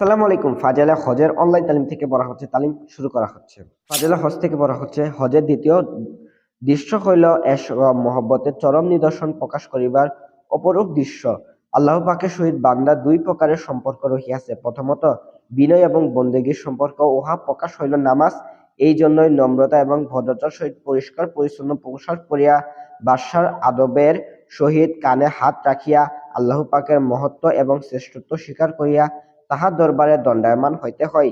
আসসালামু আলাইকুম। ফাজেলা হজের অনলাইন তালিম থেকে বলা হচ্ছে, তালিম শুরু করা হচ্ছে। ফাজেলা হজ থেকে বলা হচ্ছে, হজের দ্বিতীয় দৃশ্য হইল এস মহব্বতের চরম নিদর্শন প্রকাশ করিবার অপরূপ দৃশ্য। আল্লাহ পাকের সহিত বান্দা দুই প্রকারের সম্পর্ক রহিয়াছে। প্রথমত, বিনয় এবং বন্দেগীর সম্পর্ক। উহা প্রকাশ হইল নামাজ, এই জন্যই নম্রতা এবং ভদ্রতার সহিত পরিষ্কার, পরিচ্ছন্ন পোশাক পরিয়া, বাদশার আদবের সহিত কানে হাত রাখিয়া আল্লাহ পাকের মহত্ব এবং শ্রেষ্ঠত্ব স্বীকার করিয়া তাহার দরবারে দণ্ডায়মান হইতে হয়।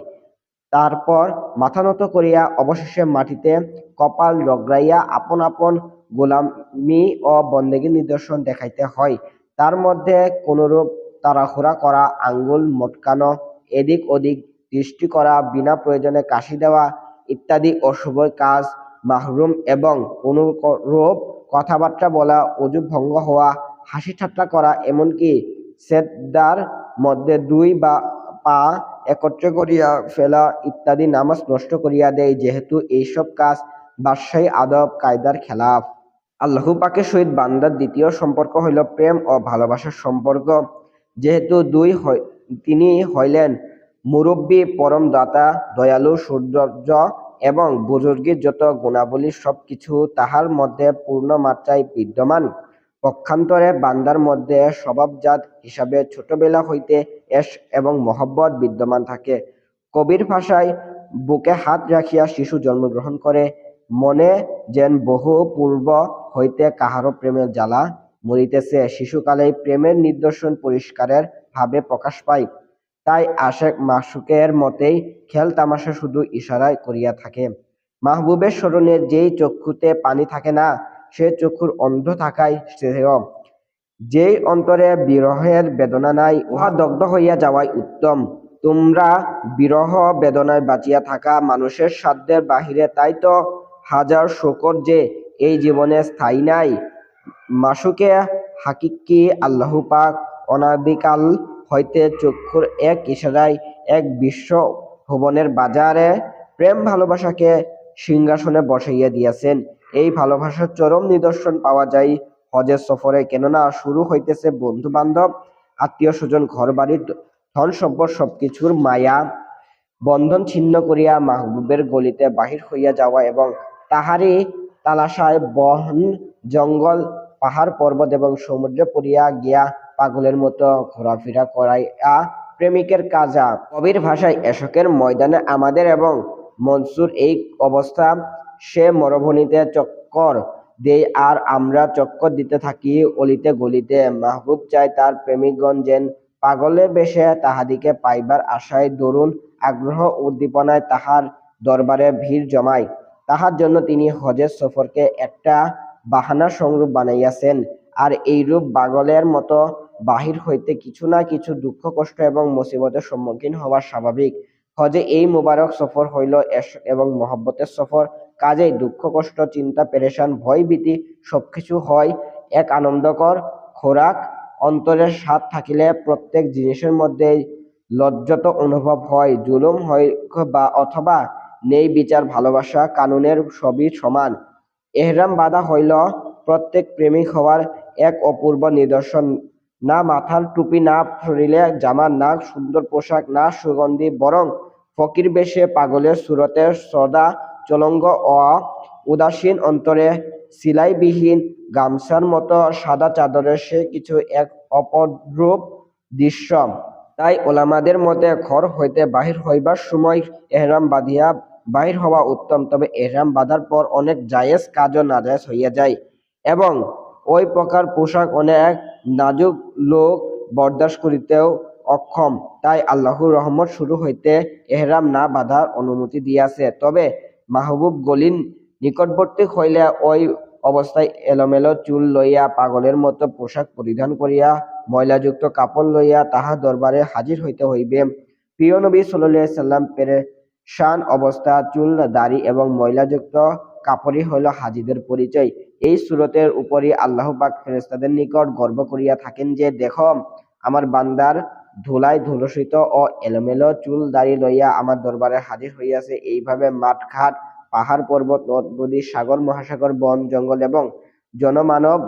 তারপর মাথা নত করিয়া অবশেষে মাটিতে কপাল রগড়াইয়া আপন আপন গোলামি ও বন্দেগী নিদর্শন দেখাইতে হয়। তার মধ্যে কোনরূপ তাড়াহুড়া করা, আঙ্গুল মটকানো, এদিক ওদিক দৃষ্টি করা, বিনা প্রয়োজনে কাশি দেওয়া ইত্যাদি অশুভ কাজ, মাহরুম এবং কোনরূপ কথাবার্তা বলা অজু ভঙ্গ হওয়া হাসি ঠাট্টা করা, এমনকি সেদ্দার মধ্যে দুই বা পা একত্রে করিয়া ফেলা ইত্যাদি নামাজ নষ্ট করিয়া দেয় যেহেতু এইসব কাজ বাদশাহী আদব কায়দার খেলাফ। আল্লাহ পাকের সহিত বান্দার দ্বিতীয় সম্পর্ক হইল প্রেম ও ভালোবাসার সম্পর্ক। যেহেতু দুই তিনি হইলেন মুরব্বী, পরম দাতা, দয়ালু, সৌন্দর্য এবং বুজুর্গের যত গুণাবলী সবকিছু তাহার মধ্যে পূর্ণ মাত্রায় বিদ্যমান। পক্ষান্তরে বান্দার মধ্যে স্বভাবজাত হিসাবে ছোটবেলা হইতে এস এবং মহব্বত বিদ্যমান থাকে। কবির ভাষায় বুকে হাত রাখিয়া শিশু জন্মগ্রহণ করে, মনে যেন বহু পূর্ব হইতে কাহারও প্রেমের জ্বালা মরিতেছে। শিশুকালেই প্রেমের নিদর্শন পরিষ্কারের ভাবে প্রকাশ পায়। তাই আশেক মাসুকের মতেই খেল তামাশা শুধু ইশারায় করিয়া থাকে। মাহবুবের স্মরণে যেই চক্ষুতে পানি থাকে না সে চক্ষুর অন্ধ থাকায় শ্রেয় যেই অন্তরে বিরহের বেদনা নাই, উহা দগ্ধ হইয়া যাওয়াই উত্তম। তোমরা বিরহ বেদনায় বাঁচিয়া থাকা মানুষের সাধ্যের বাহিরে তাই তো হাজার শোকর যে এই জীবনে স্থায়ী নাই। মাসুকে হাকিকি আল্লাহ পাক অনাদিকাল হইতে চক্ষুর এক ইশারায় এক বিশ্ব ভুবনের বাজারে প্রেম ভালোবাসাকে সিংহাসনে বসাইয়া দিয়াছেন এই ভালোবাসার চরম নিদর্শন পাওয়া যায় হজের সফরে। কেননা, শুরু হইতেছে বন্ধু বান্ধব আত্মীয় স্বজন ঘর বাড়ির ধন সম্পদ সবকিছুর মায়া। বন্ধন ছিন্ন করিয়া মাহবুবের গলিতে বাহির হইয়া যাওয়া এবং তাহারই তালাশায় বন, জঙ্গল, পাহাড়, পর্বত এবং সমুদ্রে পড়িয়া গিয়া পাগলের মতো ঘোরাফেরা করাইয়া প্রেমিকের কাজা। কবির ভাষায় এশকের ময়দানে আমাদের এবং মনসুর এই অবস্থা সে মরুভূমিতে চক্কর দেই আর আমরা চক্কর দিতে থাকি, অলিতে গলিতে। মাহবুব চায় তার প্রেমিকগণ যেন পাগলের বেশে তাহাদিকে পাইবার আশায় দরুন আগ্রহ উদ্দীপনায় তাহার দরবারে ভিড় জমায়। তাহার জন্য তিনি হজের সফরকে একটা বাহানা সংরূপ বানাইয়াছেন। আর এইরূপ পাগলের মতো বাহির হইতে কিছু না কিছু দুঃখ, কষ্ট এবং মুসিবতের সম্মুখীন হওয়া স্বাভাবিক। হজে এই মুবারক সফর হইল এবং মহব্বতের সফর কাজেই দুঃখ, কষ্ট, চিন্তা, পেরেশান, ভয়, ভীতি সবকিছু হয়। এক আনন্দকর খোরাক, অন্তরের স্বাদ থাকিলে প্রত্যেক জিনিসের মধ্যে লজ্জত অনুভব হয়, জুলুম হয় বা অথবা নেই বিচার, ভালোবাসা, কানুনের সবই সমান। এহরাম বাধা হইল প্রত্যেক প্রেমিক হওয়ার এক অপূর্ব নিদর্শন। না মাথার টুপি, না শরীরে জামা, না সুন্দর পোশাক, না সুগন্ধি, বরং ফকির বেশে পাগলের সুরতে সদা চলঙ্গ ও উদাসীন অন্তরে সিলাইবিহীন গামছার মতো সাদা চাদরের সে কিছু এক অপরূপ দৃশ্য। তাই ওলামাদের মতে ঘর হইতে বাহির হইবার সময় এহরাম বাঁধিয়া বাহির হওয়া উত্তম, তবে এহরাম বাঁধার পর অনেক জায়েজ কাজও নাজায়েজ হইয়া যায় এবং ওই প্রকার পোশাক অনেক নাজুক লোক বরদাস্ত করিতেও অক্ষম। তাই আল্লাহর রহমত শুরু হইতে এহরাম না বাঁধার অনুমতি দিয়াছে। তবে মাহবুব গলিন নিকটবর্তী হইলে ওই অবস্থায় এলোমেলো চুল লইয়া পাগলের মতো পোশাক পরিধান করিয়া ময়লাযুক্ত কাপড় লইয়া তাহা দরবারে হাজির হইতে হইবে। প্রিয় নবী সাল্লাল্লাহু সাল্লাম পেরেশান অবস্থা, চুল, দাড়ি এবং ময়লাযুক্ত কাপড়ই হইল হাজিদের পরিচয়। এই সুরতের উপরই আল্লাহ পাক ফেরেশতাদের নিকট গর্ব করিয়া থাকেন যে, দেখো, আমার বান্দার ধুলায় ধুলসিত ও এলোমেলো চুল দাড়ি লইয়া আমার দরবারে হাজির হইয়াছে। এইভাবে মাঠঘাট, পাহাড় পর্বত, নদ নদী সাগর, মহাসাগর, বন, জঙ্গল এবং জনমানব,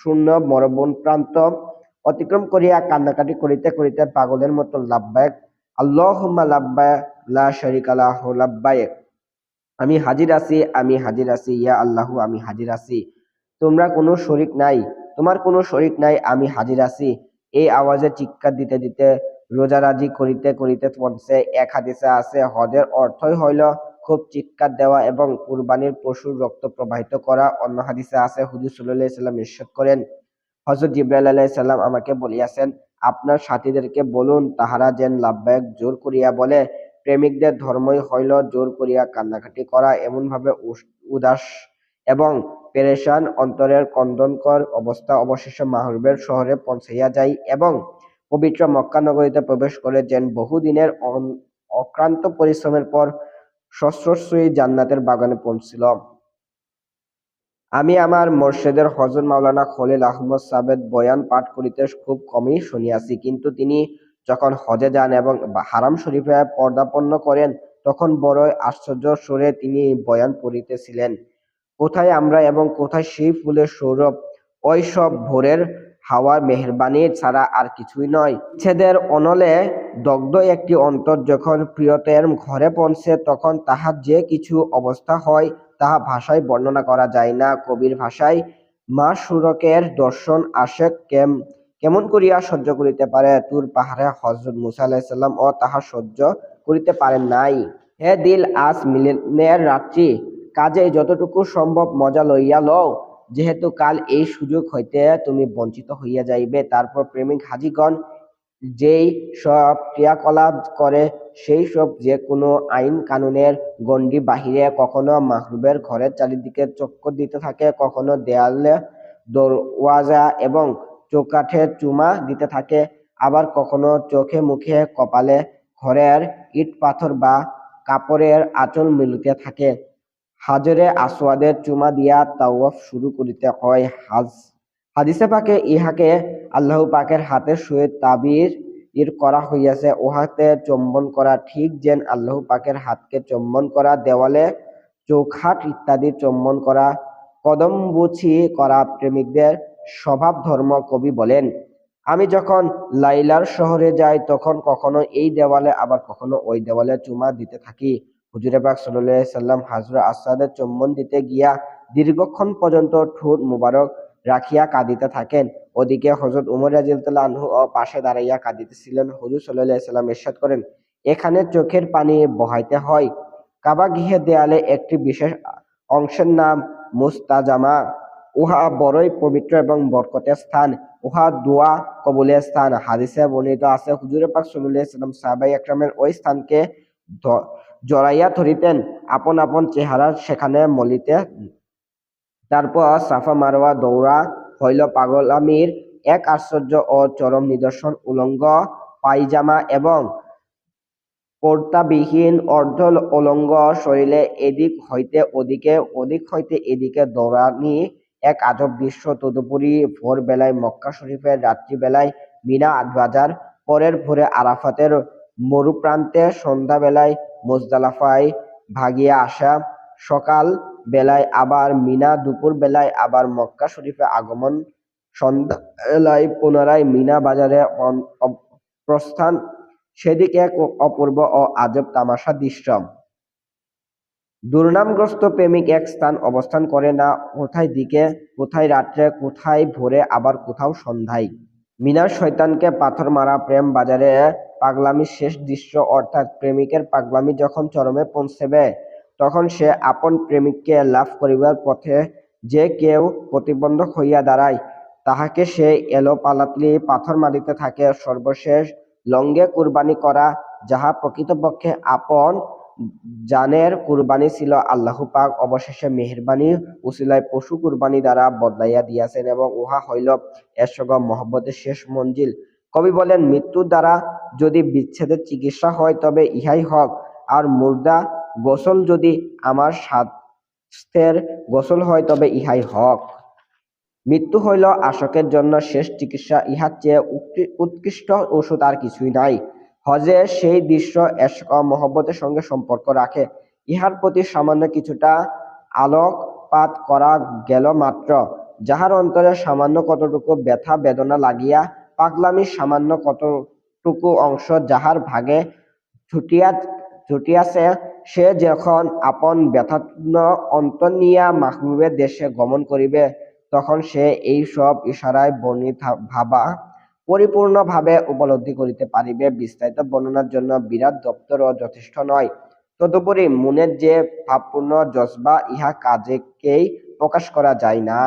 শূন্য মরুবন প্রান্ত অতিক্রম করিয়া কান্নাকাটি করিতে করিতে পাগলের মতো লাভবায়ক। আল্লাহ লাব্বাইক লা লাব্বাইক আমি হাজির আছি, আমি হাজির আছি, ইয়া আল্লাহ, আমি হাজির আছি। তোমরা কোনো শরিক নাই, তোমার কোনো শরিক নাই, আমি হাজির আছি। এই আওয়াজে চিৎকার দিতে দিতে রোজারাজি করিতে করিতে পড়ছে এক হাদিসে আছে, হজের অর্থই হইল খুব চিৎকার দেওয়া এবং কুরবানির পশুর রক্ত প্রবাহিত করা। অন্য হাদিসে আছে, হুজুর সাল্লাহ সাল্লাম ইরশাদ করেন হজরত জিব্রাইল আলাইহিস সালাম আমাকে বলিয়াছেন, আপনার সাথীদেরকে বলুন, তাহারা যেন লাভবায়ক জোর করিয়া বলে, প্রেমিকদের ধর্মই হইল জোর করিয়া কান্নাকাটি করা, এমনভাবে উদাস এবং পেরেশান অন্তরের কন্দনকর অবস্থা অবশেষে মাহরুবের শহরে পৌঁছাইয়া যায় এবং পবিত্র মক্কা নগরীতে প্রবেশ করে যেন বহুদিনের অক্লান্ত পরিশ্রমের পর সশ্রয়ী জান্নাতের বাগানে পৌঁছিল। আমি আমার মোর্শেদের হজরত মাওলানা খলিল আহমদ সাবেদ বয়ান পাঠ করিতে খুব কমই শুনিয়াছি, কিন্তু তিনি যখন হজে যান এবং হারাম শরীফে পর্দাপন্ন করেন, তখন বড়ই আশ্চর্য সুরে তিনি বয়ান পড়িতেছিলেন। কোথায় আমরা এবং কোথায় সেই ফুলের সৌরভ? ওই সব ভোরের হাওয়ার মেহরবানি ছাড়া আর কিছুই নয়। ছেদের অনলে দগ্ধ একটি অন্তর যখন প্রিয়তের ঘরে পৌঁছে, তখন তাহার যে কিছু অবস্থা হয়, তাহা ভাষায় বর্ণনা করা যায় না। কবির ভাষায়, মা সুরকের দর্শন আসে কেম, কেমন করিয়া সহ্য করিতে পারে? তুর পাহাড়ে হজরত মুসা আলাহিসাল্লাম ও তাহা সহ্য করিতে পারেন নাই। হে দিল, আজ মিলনের রাত্রি কাজে যতটুকু সম্ভব মজা লইয়া লও। যেহেতু কাল এই সুযোগ হইতে তুমি বঞ্চিত হইয়া যাইবে, তারপর প্রেমিক হাজিগণ যেই সব ক্রিয়াকলাপ করে, সেই সব যে কোনো আইন কানুনের গণ্ডি বাহিরে কখনো মাহরুবের ঘরের চারিদিকে চক্কর দিতে থাকে, কখনো দেয়ালে দরওয়াজা এবং চৌকাঠে চুমা দিতে থাকে, আবার কখনো চোখে মুখে কপালে ঘরের ইট পাথর বা কাপড়ের আঁচল মিলিতে থাকে। হাজরে আসওয়াদের চুমা দিয়া তাওয়াফ শুরু করিতে হয় হাজ হাদিসে পাকে ইহাকে আল্লাহ পাকের হাতের শুয়ে তাবির ইর করা হইয়াছে উহাতে চম্বন করা ঠিক যেন আল্লাহ পাকের হাতকে চুম্বন করা দেওয়ালে চৌখাট ইত্যাদি চম্বন করা কদমবুছি করা প্রেমিকদের স্বভাব ধর্ম কবি বলেন, আমি যখন লাইলার শহরে যাই তখন কখনো এই দেওয়ালে আবার কখনো ওই দেওয়ালে চুমা দিতে থাকি। হুজুরে পাক সাল্লাল্লাহু সাল্লাম হাজরা আসাদের চুম্বন দিতে গিয়া দীর্ঘক্ষণ পর্যন্ত ঠোঁট মুবারক রাখিয়া কাঁদিতে থাকেন। ওদিকে হজরত উমর রাজিয়াল্লাহু আনহু ও পাশে দাঁড়াইয়া কাঁদিতেছিলেন। হুজুর সাল্লাল্লাহু সাল্লাম ইরশাদ করেন, এখানে চোখের পানি বহাইতে হয়। কাবা গৃহের দেয়ালে একটি বিশেষ অংশের নাম মুস্তাজামা। উহা বড়ই পবিত্র এবং বরকতের স্থান। উহা দোয়া কবুলের স্থান। হাদিসে বর্ণিত আছে, হুজুরে পাক সাল্লাল্লাহু সাল্লাম সাহাবাই একরামের ওই স্থানকে জড়াইয়া ধরিতেন আপন আপন চেহারা সেখানে মলিতে। তারপর সাফা মারোয়া দৌড়া হইল পাগলামির এক আশ্চর্য ও চরম নিদর্শন উলঙ্গ পায়জামা এবং কর্তাবিহীন অর্ধ অলঙ্গ শরীরে এদিক হইতে ওদিকে ওদিক হইতে এদিকে দৌড়ানি এক আজব দৃশ্য। তদুপরি ভোর বেলায় মক্কা শরীফের রাত্রিবেলায় মিনা বাজার পরের ভোরে আরাফাতের মরুপ্রান্তে সন্ধ্যাবেলায় মোজদালাফায় ভাগিয়া আসা। সকাল বেলায় আবার মিনা, দুপুর বেলায় আবার মক্কা শরীফে আগমন। সন্ধ্যাবেলায় পুনরায় মিনা বাজারে প্রস্থান। সেদিকে এক অপূর্ব ও আজব তামাশা দৃশ্য। দুর্নামগ্রস্ত প্রেমিক এক স্থান অবস্থান করে না, কোথায় দিকে, কোথায় রাত্রে, কোথায় ভোরে, আবার কোথাও সন্ধ্যায়। মিনার শয়তানকে পাথর মারা প্রেম বাজারে পাগলামির শেষ দৃশ্য অর্থাৎ প্রেমিকের পাগলামি যখন চরমে পৌঁছবে, তখন সে আপন প্রেমিককে লাভ করিবার পথে যে কেউ প্রতিবন্ধক হইয়া দাঁড়ায়, তাহাকে সে এলো পালাতলি পাথর মারিতে থাকে। সর্বশেষ লঙ্গে কুরবানি করা যাহা প্রকৃতপক্ষে আপন জানের কুরবানি ছিল আল্লাহ পাক। অবশেষে মেহেরবানি উসিলায় পশু কুরবানি দ্বারা বদলাইয়া দিয়াছেন এবং উহা হইল এসগ মহব্বতের শেষ মঞ্জিল। কবি বলেন মৃত্যুর দ্বারা যদি বিচ্ছেদের চিকিৎসা হয়, তবে ইহাই হক। আর মুর্দা গোসল যদি আমার স্বাস্থ্যের গোসল হয়, তবে ইহাই হক। মৃত্যু হইল আশকের জন্য শেষ চিকিৎসা। ইহার চেয়ে উৎকৃ- উৎকৃষ্ট ওষুধ আর কিছুই নাই। হজে সেই দৃশ্য এশক মহব্বতের সঙ্গে সম্পর্ক রাখে। ইহার প্রতি সামান্য কিছুটা আলোকপাত করা গেল মাত্র, যাহার অন্তরে সামান্য কতটুকু ব্যথা বেদনা লাগিয়া পাগলামির সামান্য কতটুকু অংশ যাহার ভাগে ছুটিয়া ছুটিয়াছে, সে যখন আপন ব্যথাত্ম অন্তর্নিয়া মাহবুবের দেশে গমন করিবে, তখন সে এই সব ইশারায় বর্ণিত ভাবা পরিপূর্ণভাবে উপলব্ধি করিতে পারিবে। বিস্তারিত বর্ণনার জন্য বিরাট দপ্তরও যথেষ্ট নয়। তদুপরি মনের যে ভাবপূর্ণ জজবা ইহা কাজেকেই প্রকাশ করা যায় না।